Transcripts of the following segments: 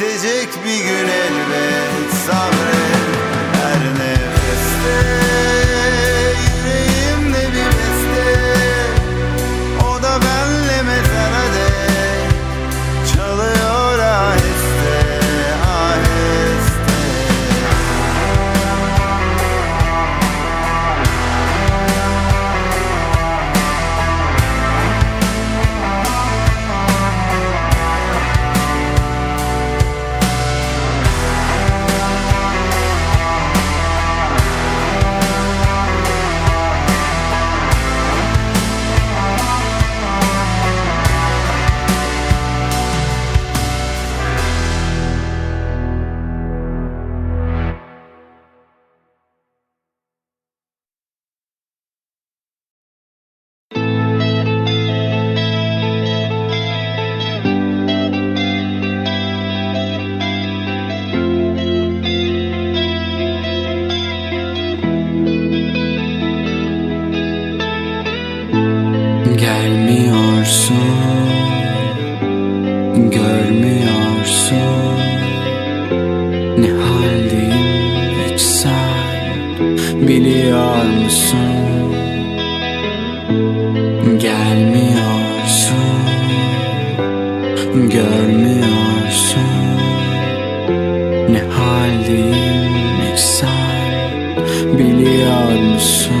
bitecek bir gün elbet sabret Gelmiyorsun. Görmüyorsun. Ne haldeyim sen Biliyor musun?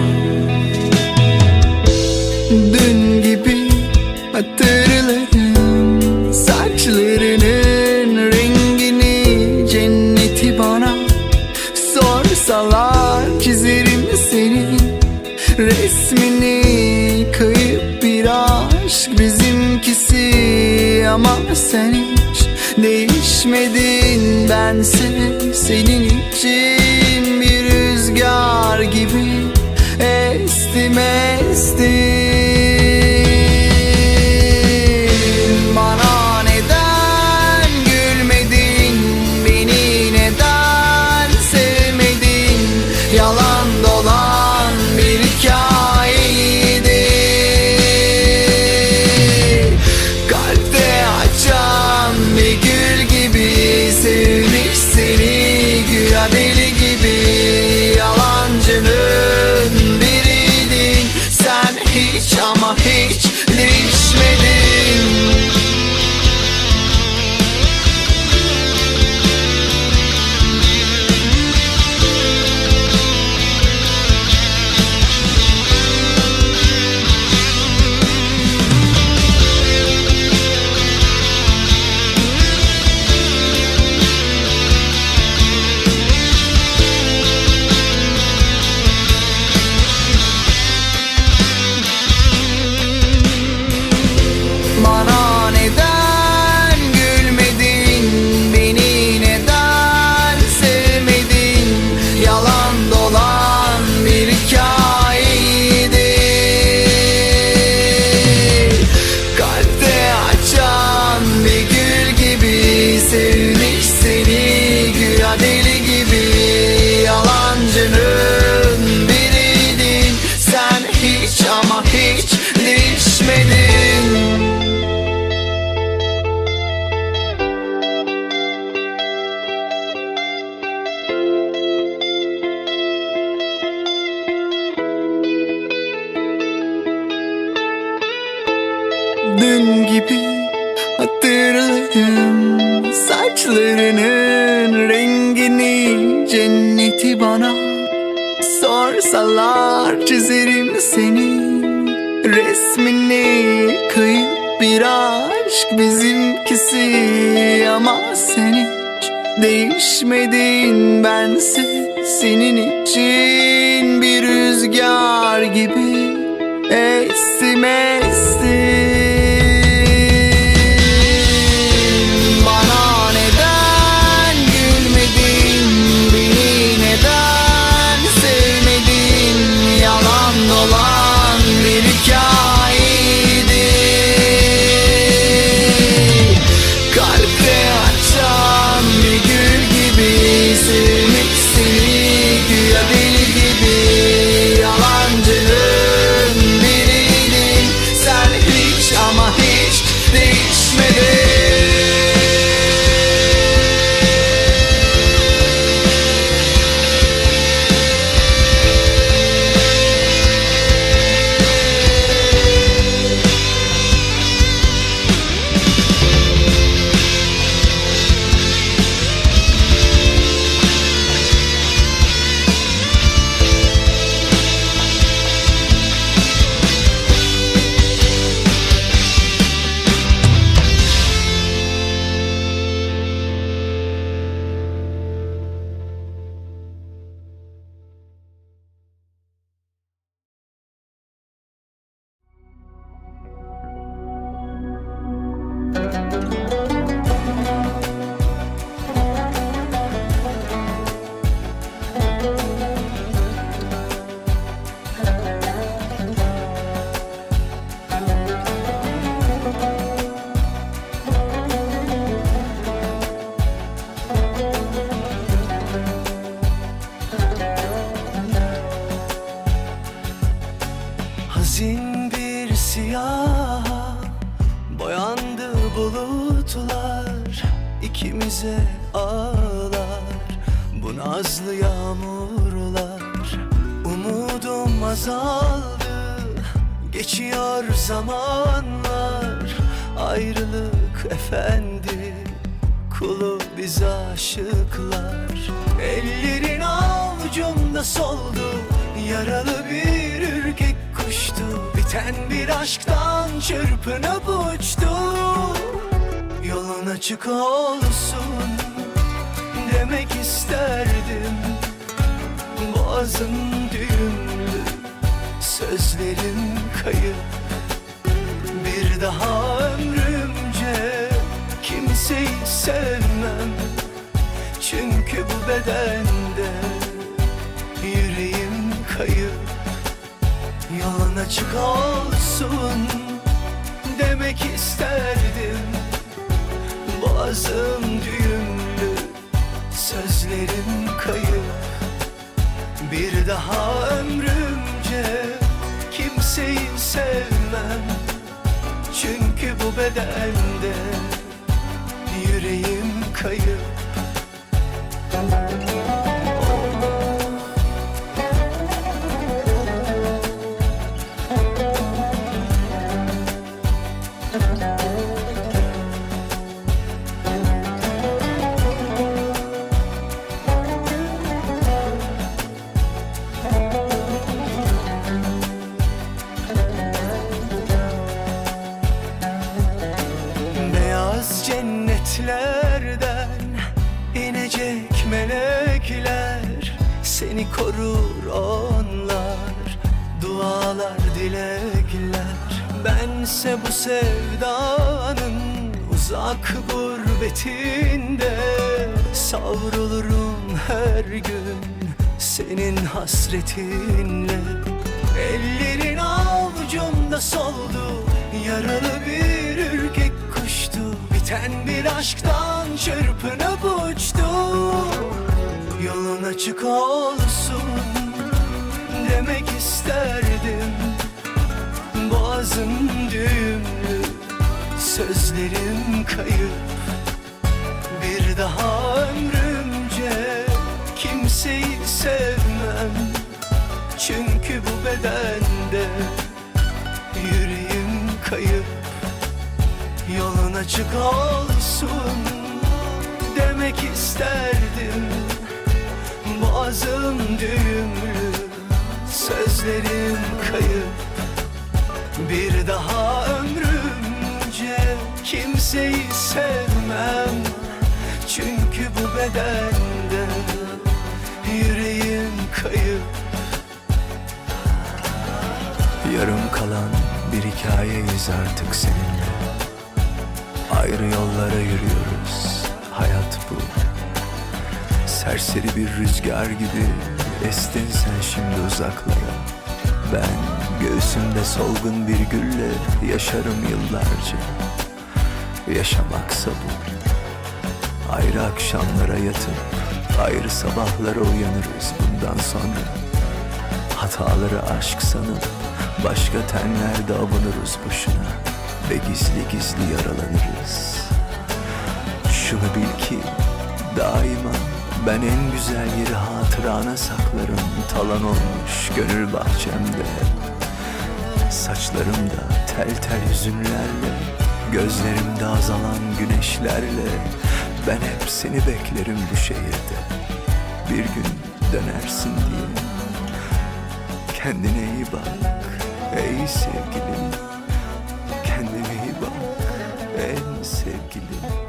sen hiç Değişmedin. Bense senin için nadeli ama sen hiç değişmedin. Bense Senin için bir rüzgar gibi esime ikimize ağlar. Bu nazlı yağmurlar Umudum azaldı. Geçiyor zamanlar Ayrılık efendi. Kulu biz aşıklar. Ellerin avucumda soldu Yaralı bir ürkek kuştu. Biten bir aşktan çırpınıp uçtu açık olsun Demek isterdim. Boğazım düğümlü Sözlerim kayıp. Bir daha ömrümce Kimseyi sevmem. Çünkü bu bedende Yüreğim kayıp. Yolun açık olsun daha ömrümce Kimseyi sevmem. Çünkü bu bedende Yüreğim kayıp hasretinle Ellerin avucumda soldu Yaralı bir ürkek kuştu. Biten bir aşktan çırpınıp uçtu. Yolun açık olsun Demek isterdim. Boğazım düğümlü Sözlerim kayıp. Bir daha ömrümce Bu bedende Yüreğim kayıp Yolun açık olsun Demek isterdim. Boğazım düğümlü Sözlerim kayıp. Bir daha ömrümce Kimseyi sevmem. Çünkü bu bedende Yarım kalan bir hikayeyiz artık seninle. Ayrı yollara yürüyoruz Hayat bu. Serseri bir rüzgar gibi Estin sen şimdi uzaklara. Ben göğsümde solgun bir gülle Yaşarım yıllarca. Yaşamaksa bu. Ayrı akşamlara yatıp Ayrı sabahlara uyanırız bundan sonra. Hataları aşk sanıp Başka tenlerde avunuruz boşuna Ve gizli gizli yaralanırız. Şunu bil ki daima ben en güzel yeri hatırana saklarım. Talan olmuş gönül bahçemde. Saçlarımda tel tel hüzünlerle Gözlerimde azalan güneşlerle. Ben hep seni beklerim bu şehirde. Bir gün dönersin diye. Kendine iyi bak ey sevgilim Kendine iyi bak en sevgilim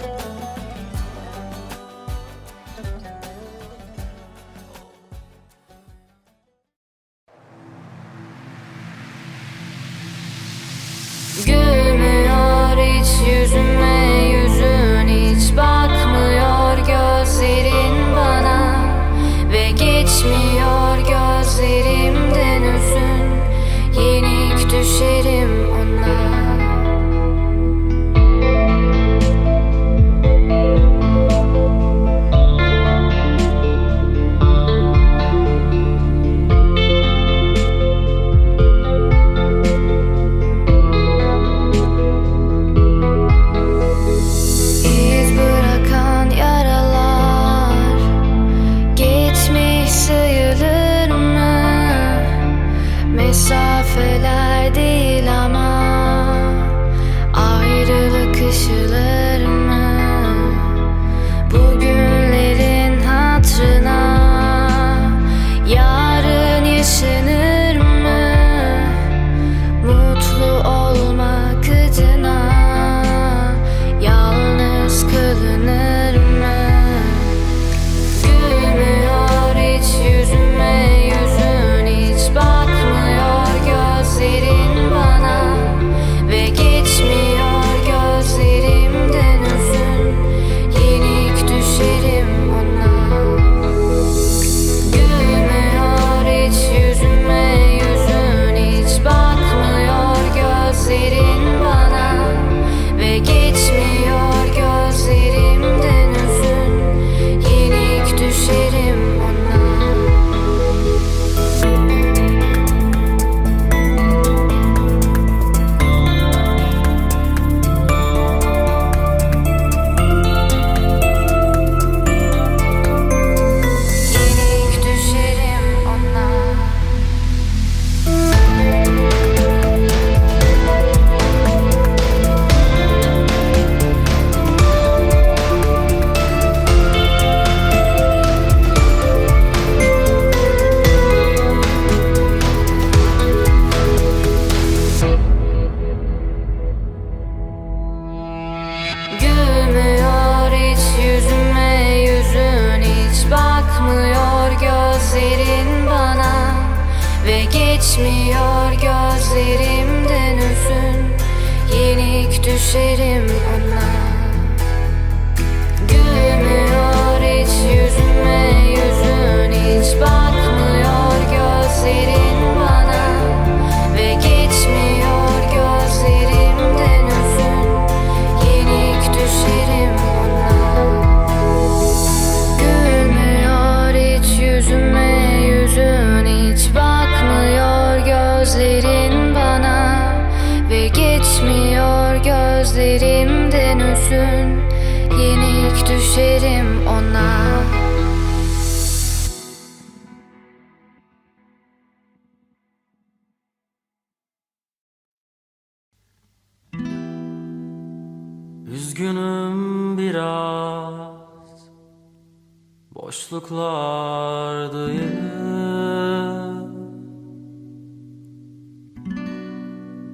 Boşluklardayım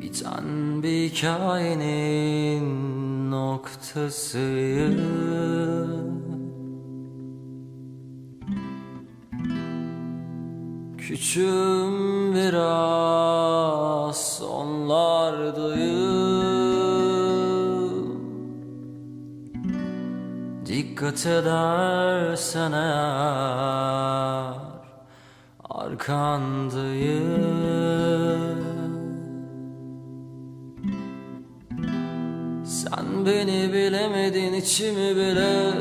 Biten bir hikayenin noktasıyım Küçüğüm biraz sonlardayım Dikkat edersen eğer arkandayım. Sen beni bilemedin içimi bile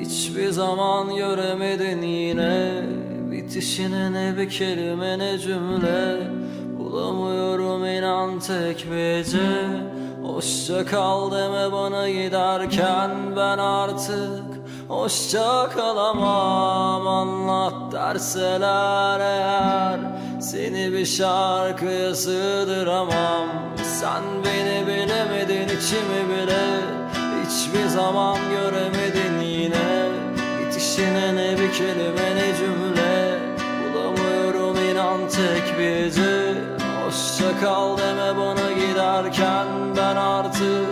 Hiçbir zaman göremedin. Yine Bitişine ne bir kelime ne cümle Bulamıyorum inan tek bir hece Hoşça kal deme bana giderken ben artık Hoşça kalamam. Anlat derseler eğer Seni bir şarkıya sığdıramam. Sen beni bilemedin içimi bile Hiçbir zaman göremedin yine. Bitişine ne bir kelime ne cümle Bulamıyorum inan tek bir hece Hoşça kal deme bana giderken ben artık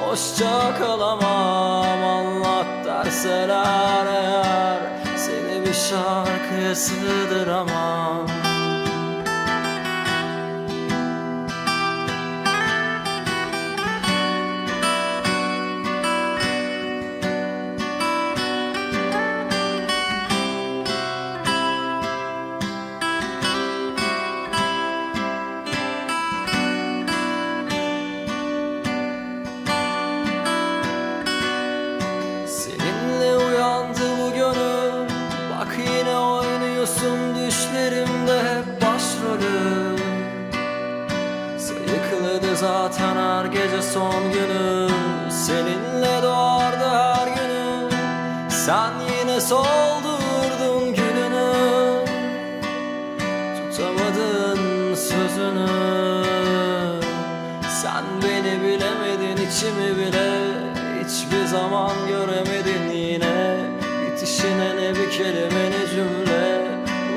Hoşça kalamam. Anlat derseler eğer Seni bir şarkıya sığdıramam yanını Sen beni bilemedin içimi bile Hiçbir zaman göremedin yine. Bitişine ne bir kelime ne cümle.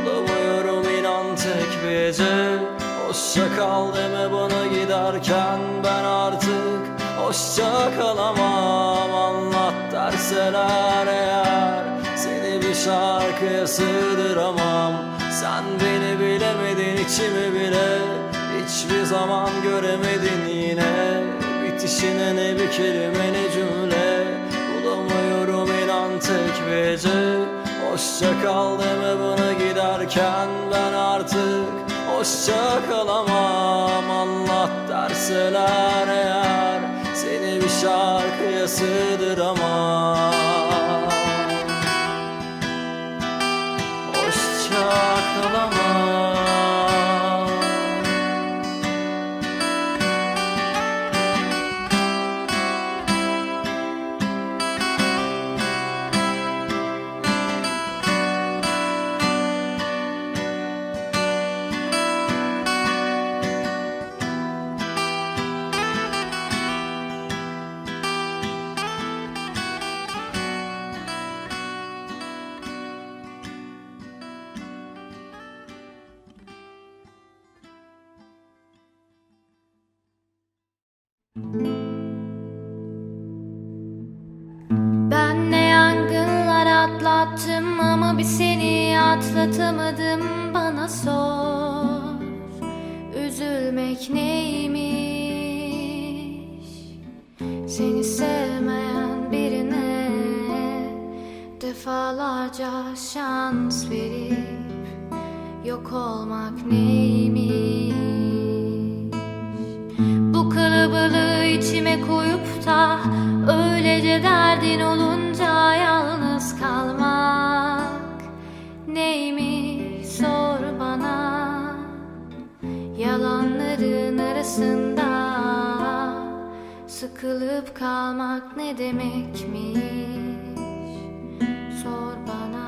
Bulamıyorum inan tek bir gece. Hoşça kal deme bana giderken Ben artık hoşça kalamam. Anlat derseler eğer Seni bir şarkıya sığdıramam. Sen beni bilemedin içimi bile zaman göremedin yine. Bitişine ne bir kelime ne cümle. Bulamıyorum inan tek bir gece. Hoşça kal deme bana giderken. Ben artık Hoşça kalamam. Anlat derseler eğer Seni bir şarkıya sığdıramam Ben ne yangınlar atlattım ama bir seni atlatamadım. Bana sor Üzülmek neymiş? Seni sevmeyen birine Defalarca şans verip Yok olmak neymiş? Bu kalabalığı içime koyup da Öylece derdin olunca yalnız kalmak. Neymiş sor bana? Yalanların arasında Sıkılıp kalmak ne demekmiş? Sor bana